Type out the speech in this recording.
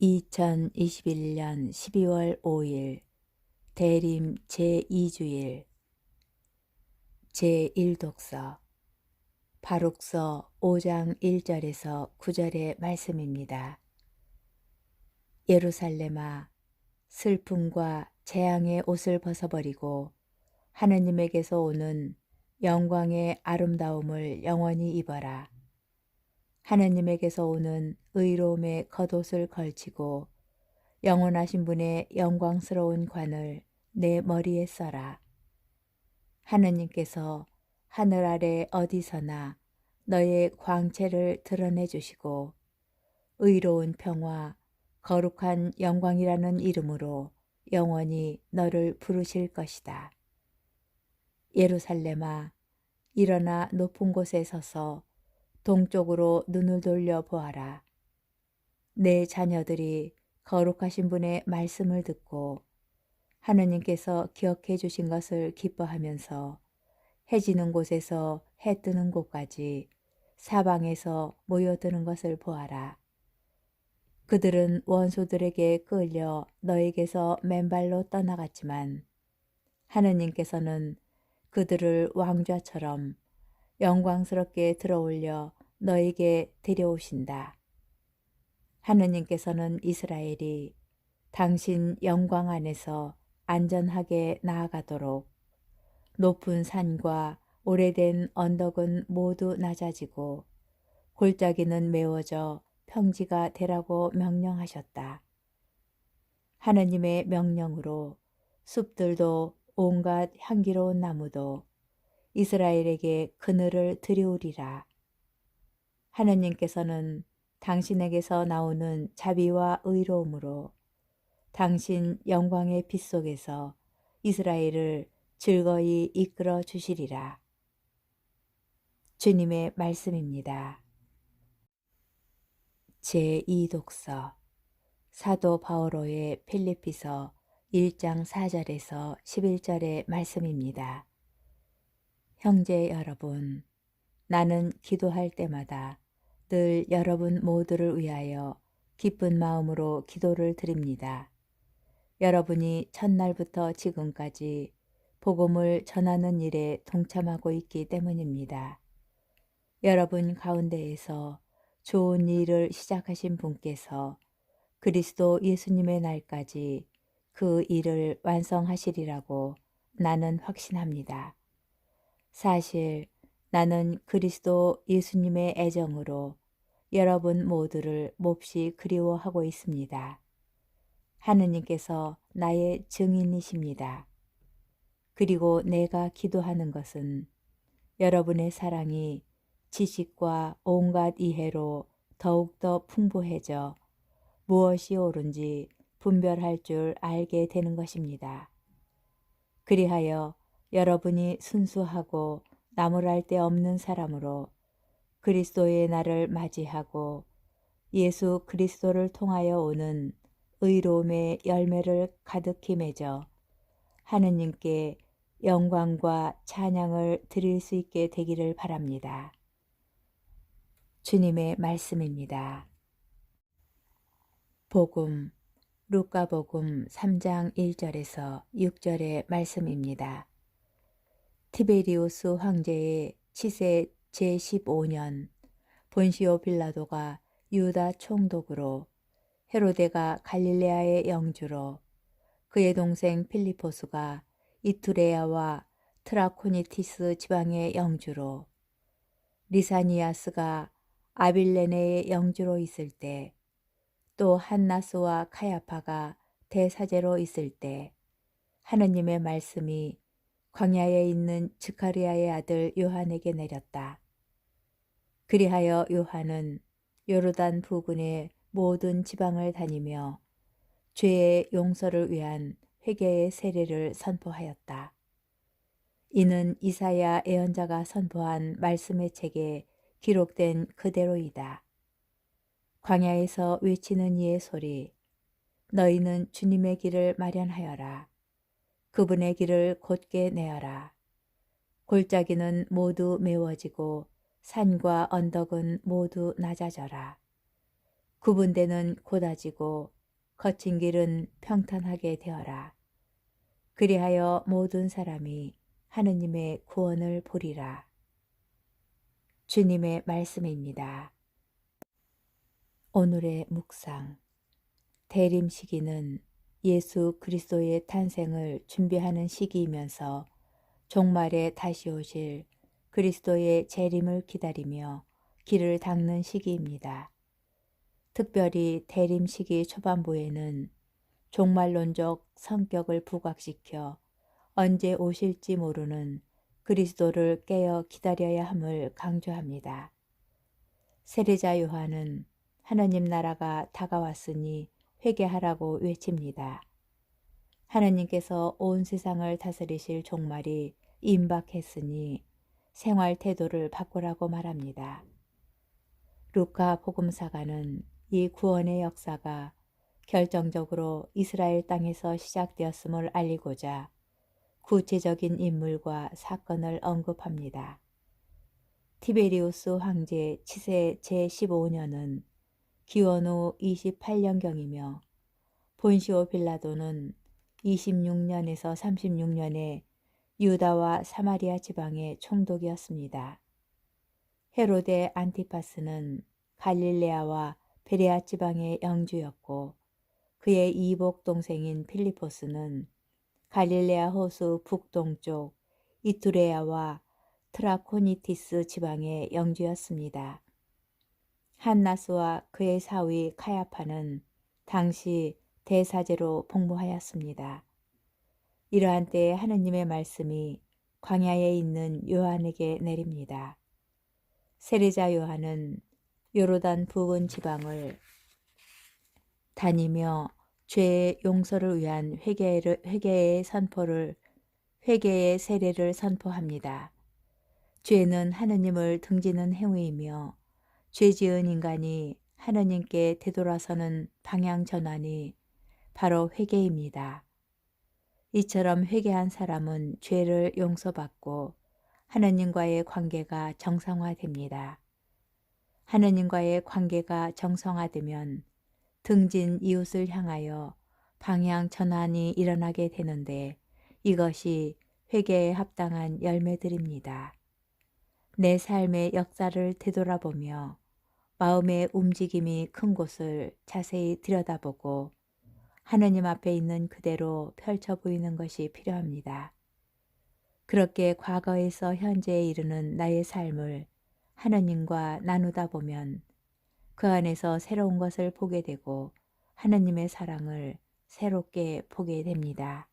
2021년 12월 5일 대림 제2주일 제1독서 바룩서 5장 1절에서 9절의 말씀입니다. 예루살렘아 슬픔과 재앙의 옷을 벗어버리고 하느님에게서 오는 영광의 아름다움을 영원히 입어라. 하느님에게서 오는 의로움의 겉옷을 걸치고 영원하신 분의 영광스러운 관을 내 머리에 써라. 하느님께서 하늘 아래 어디서나 너의 광채를 드러내 주시고 의로운 평화, 거룩한 영광이라는 이름으로 영원히 너를 부르실 것이다. 예루살렘아, 일어나 높은 곳에 서서 동쪽으로 눈을 돌려 보아라. 내 자녀들이 거룩하신 분의 말씀을 듣고 하느님께서 기억해 주신 것을 기뻐하면서 해지는 곳에서 해 뜨는 곳까지 사방에서 모여드는 것을 보아라. 그들은 원수들에게 끌려 너에게서 맨발로 떠나갔지만 하느님께서는 그들을 왕좌처럼 영광스럽게 들어올려 너에게 데려오신다. 하느님께서는 이스라엘이 당신 영광 안에서 안전하게 나아가도록 높은 산과 오래된 언덕은 모두 낮아지고 골짜기는 메워져 평지가 되라고 명령하셨다. 하느님의 명령으로 숲들도 온갖 향기로운 나무도 이스라엘에게 그늘을 드리우리라. 하느님께서는 당신에게서 나오는 자비와 의로움으로 당신 영광의 빛 속에서 이스라엘을 즐거이 이끌어 주시리라. 주님의 말씀입니다. 제2독서 사도 바오로의 필리피서 1장 4절에서 11절의 말씀입니다. 형제 여러분, 나는 기도할 때마다 늘 여러분 모두를 위하여 기쁜 마음으로 기도를 드립니다. 여러분이 첫날부터 지금까지 복음을 전하는 일에 동참하고 있기 때문입니다. 여러분 가운데에서 좋은 일을 시작하신 분께서 그리스도 예수님의 날까지 그 일을 완성하시리라고 나는 확신합니다. 사실 나는 그리스도 예수님의 애정으로 여러분 모두를 몹시 그리워하고 있습니다. 하느님께서 나의 증인이십니다. 그리고 내가 기도하는 것은 여러분의 사랑이 지식과 온갖 이해로 더욱더 풍부해져 무엇이 옳은지 분별할 줄 알게 되는 것입니다. 그리하여 여러분이 순수하고 나무랄 데 없는 사람으로 그리스도의 날을 맞이하고 예수 그리스도를 통하여 오는 의로움의 열매를 가득히 맺어 하느님께 영광과 찬양을 드릴 수 있게 되기를 바랍니다. 주님의 말씀입니다. 복음 루카복음 3장 1절에서 6절의 말씀입니다. 티베리우스 황제의 치세 제15년 본시오 빌라도가 유다 총독으로 헤로데가 갈릴레아의 영주로 그의 동생 필리포스가 이투레아와 트라코니티스 지방의 영주로 리사니아스가 아빌레네의 영주로 있을 때 또 한나스와 카야파가 대사제로 있을 때 하느님의 말씀이 광야에 있는 즈카리아의 아들 요한에게 내렸다. 그리하여 요한은 요르단 부근의 모든 지방을 다니며 죄의 용서를 위한 회개의 세례를 선포하였다. 이는 이사야 예언자가 선포한 말씀의 책에 기록된 그대로이다. 광야에서 외치는 이의 소리, 너희는 주님의 길을 마련하여라. 그분의 길을 곧게 내어라. 골짜기는 모두 메워지고 산과 언덕은 모두 낮아져라. 구분대는 고다지고 거친 길은 평탄하게 되어라. 그리하여 모든 사람이 하느님의 구원을 보리라. 주님의 말씀입니다. 오늘의 묵상 대림 시기는 예수 그리스도의 탄생을 준비하는 시기이면서 종말에 다시 오실 그리스도의 재림을 기다리며 길을 닦는 시기입니다. 특별히 대림 시기 초반부에는 종말론적 성격을 부각시켜 언제 오실지 모르는 그리스도를 깨어 기다려야 함을 강조합니다. 세례자 요한은 하나님 나라가 다가왔으니 회개하라고 외칩니다. 하나님께서 온 세상을 다스리실 종말이 임박했으니 생활 태도를 바꾸라고 말합니다. 루카 복음사가는 이 구원의 역사가 결정적으로 이스라엘 땅에서 시작되었음을 알리고자 구체적인 인물과 사건을 언급합니다. 티베리우스 황제 치세 제15년은 기원 후 28년경이며 본시오 빌라도는 26년에서 36년에 유다와 사마리아 지방의 총독이었습니다. 헤로데 안티파스는 갈릴레아와 베레아 지방의 영주였고 그의 이복 동생인 필리포스는 갈릴레아 호수 북동쪽 이투레아와 트라코니티스 지방의 영주였습니다. 한나스와 그의 사위 카야파는 당시 대사제로 복무하였습니다. 이러한 때에 하느님의 말씀이 광야에 있는 요한에게 내립니다. 세례자 요한은 요르단 부근 지방을 다니며 죄의 용서를 위한 회개를, 회개의 선포를 회개의 세례를 선포합니다. 죄는 하느님을 등지는 행위이며 죄 지은 인간이 하느님께 되돌아서는 방향 전환이 바로 회개입니다. 이처럼 회개한 사람은 죄를 용서받고 하느님과의 관계가 정상화됩니다. 하느님과의 관계가 정상화되면 등진 이웃을 향하여 방향 전환이 일어나게 되는데 이것이 회개에 합당한 열매들입니다. 내 삶의 역사를 되돌아보며 마음의 움직임이 큰 곳을 자세히 들여다보고 하느님 앞에 있는 그대로 펼쳐 보이는 것이 필요합니다. 그렇게 과거에서 현재에 이르는 나의 삶을 하느님과 나누다 보면 그 안에서 새로운 것을 보게 되고 하느님의 사랑을 새롭게 보게 됩니다.